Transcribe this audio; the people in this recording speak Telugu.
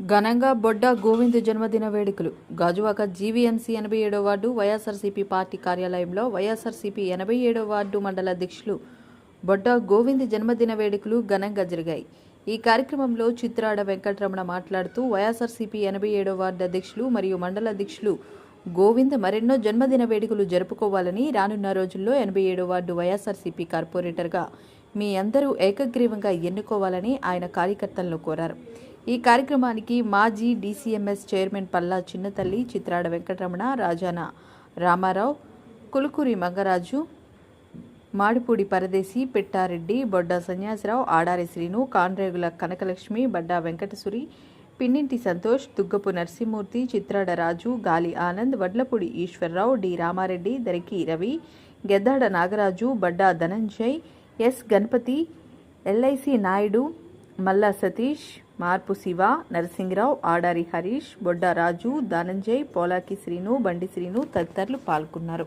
ఘనంగా బొడ్డ గోవింద్ జన్మదిన వేడుకలు. గాజువాక జీవీఎంసీ ఎనభై ఏడో వార్డు వైఎస్ఆర్సీపీ పార్టీ కార్యాలయంలో వైఎస్ఆర్సీపీ ఎనభై ఏడో వార్డు మండల అధ్యక్షులు బొడ్డ గోవింద్ జన్మదిన వేడుకలు ఘనంగా జరిగాయి. ఈ కార్యక్రమంలో చిత్రాడ వెంకటరమణ మాట్లాడుతూ వైఎస్ఆర్సీపీ ఎనభై ఏడో వార్డు అధ్యక్షులు మరియు మండల అధ్యక్షులు గోవింద్ మరెన్నో జన్మదిన వేడుకలు జరుపుకోవాలని రానున్న రోజుల్లో ఎనభై ఏడో వార్డు వైఎస్ఆర్సీపీ కార్పొరేటర్గా మీ అందరూ ఏకగ్రీవంగా ఎన్నుకోవాలని ఆయన కార్యకర్తలను కోరారు. ఈ కార్యక్రమానికి మాజీ DCMS chairman Palla Chinnathalli Chitrada Venkataramana Rajana Ramarao Kulukuri Mangaraju Madipudi Paradesi Pettareddy Bodda Sanyasarao Adari Srinu Kanregula Kanakalakshmi Badda Venkatasuri Pinninti Santosh Duggapu Narasimhamurthy Chitrada Raju Gali Anand Vadlapudi Eswararao D Ramareddy Dariki Ravi Geddada Nagaraju Badda Dhananjay S Ganapathi LIC Naidu Malla Satish మార్పు శివ నరసింగరావు ఆడారి హరీష్ బొడ్డ రాజు ధనంజయ్ పోలాకి శ్రీను బండి శ్రీను తదితరులు పాల్గొన్నారు.